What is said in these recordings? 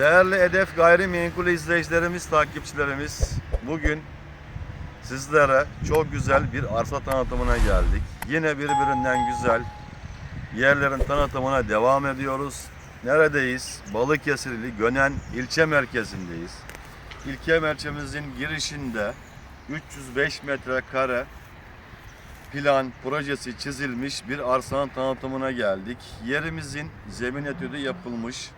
Değerli Hedef Gayrimenkul izleyicilerimiz, takipçilerimiz bugün sizlere çok güzel bir arsa tanıtımına geldik. Yine birbirinden güzel yerlerin tanıtımına devam ediyoruz. Neredeyiz? Balıkesirli Gönen ilçe merkezindeyiz. İlçe merkezimizin girişinde 305 metrekare plan projesi çizilmiş bir arsanın tanıtımına geldik. Yerimizin zemin etüdü yapılmış.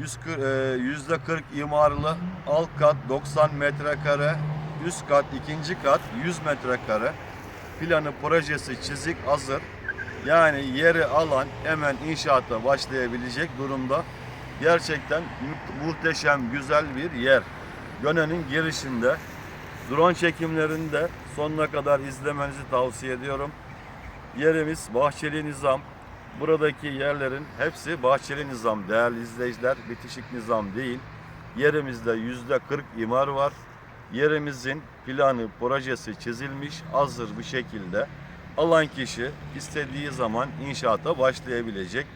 140, e, yüzde 40 imarlı alt kat 90 metrekare, üst kat ikinci kat 100 metrekare. Planı projesi çizik hazır. Yani yeri alan hemen inşaata başlayabilecek durumda. Gerçekten mu- muhteşem güzel bir yer. Gönen'in girişinde. Drone çekimlerini de sonuna kadar izlemenizi tavsiye ediyorum. Yerimiz Bahçeli Nizam. Buradaki yerlerin hepsi Bahçeli Nizam değerli izleyiciler. Bitişik Nizam değil. Yerimizde yüzde 40 imar var. Yerimizin planı, projesi çizilmiş, hazır bir şekilde alan kişi istediği zaman inşaata başlayabilecek.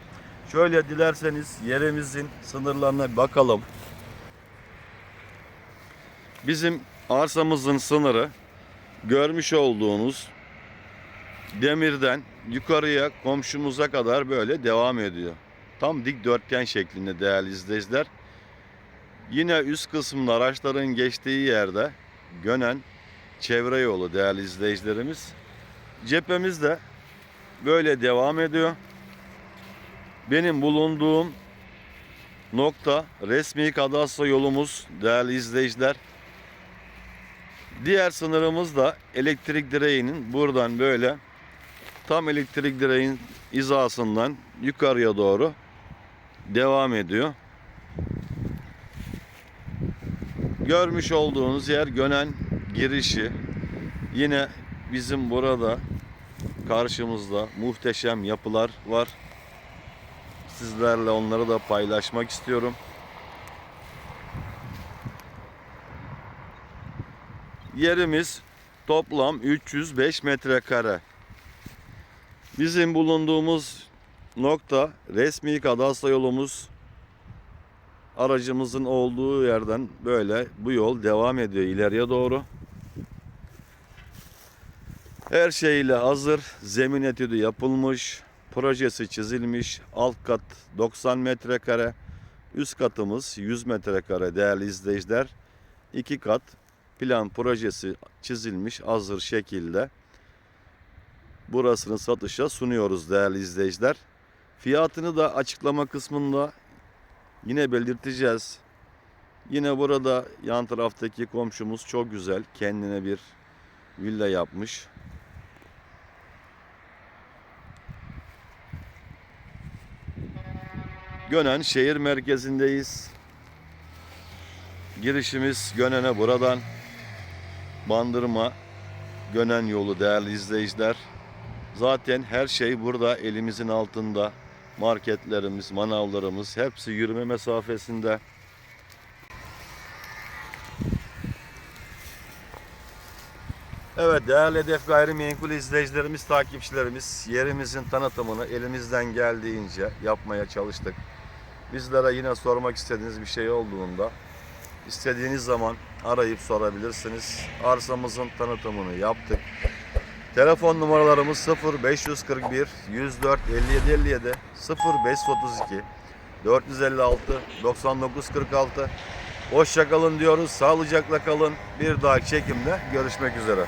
Şöyle dilerseniz yerimizin sınırlarına bakalım. Bizim arsamızın sınırı görmüş olduğunuz demirden yukarıya komşumuza kadar böyle devam ediyor. Tam dikdörtgen şeklinde değerli izleyiciler. Yine üst kısmında araçların geçtiği yerde Gönen çevre yolu değerli izleyicilerimiz. Cephemiz de böyle devam ediyor. Benim bulunduğum nokta resmi kadastro yolumuz değerli izleyiciler. Diğer sınırımız da elektrik direğinin buradan böyle tam elektrik direğin hizasından yukarıya doğru devam ediyor. Görmüş olduğunuz yer Gönen girişi. Yine bizim burada karşımızda muhteşem yapılar var. Sizlerle onları da paylaşmak istiyorum. Yerimiz toplam 305 metrekare. Bizim bulunduğumuz nokta resmi kadastro yolumuz aracımızın olduğu yerden böyle bu yol devam ediyor ileriye doğru. Her şeyle hazır. Zemin etüdü yapılmış. Projesi çizilmiş. Alt kat 90 metrekare. Üst katımız 100 metrekare değerli izleyiciler. İki kat plan projesi çizilmiş hazır şekilde. Burasını satışa sunuyoruz değerli izleyiciler. Fiyatını da açıklama kısmında yine belirteceğiz. Yine burada yan taraftaki komşumuz çok güzel. Kendine bir villa yapmış. Gönen şehir merkezindeyiz. Girişimiz Gönen'e buradan. Bandırma Gönen yolu değerli izleyiciler. Zaten her şey burada elimizin altında. Marketlerimiz, manavlarımız hepsi yürüme mesafesinde. Evet değerli Hedef Gayrimenkul izleyicilerimiz, takipçilerimiz yerimizin tanıtımını elimizden geldiğince yapmaya çalıştık. Bizlere yine sormak istediğiniz bir şey olduğunda istediğiniz zaman arayıp sorabilirsiniz. Arsamızın tanıtımını yaptık. Telefon numaralarımız 0 541 104 57 57 0 532 456 99 46 Hoşça kalın diyoruz. Sağlıcakla kalın. Bir dahaki çekimde görüşmek üzere.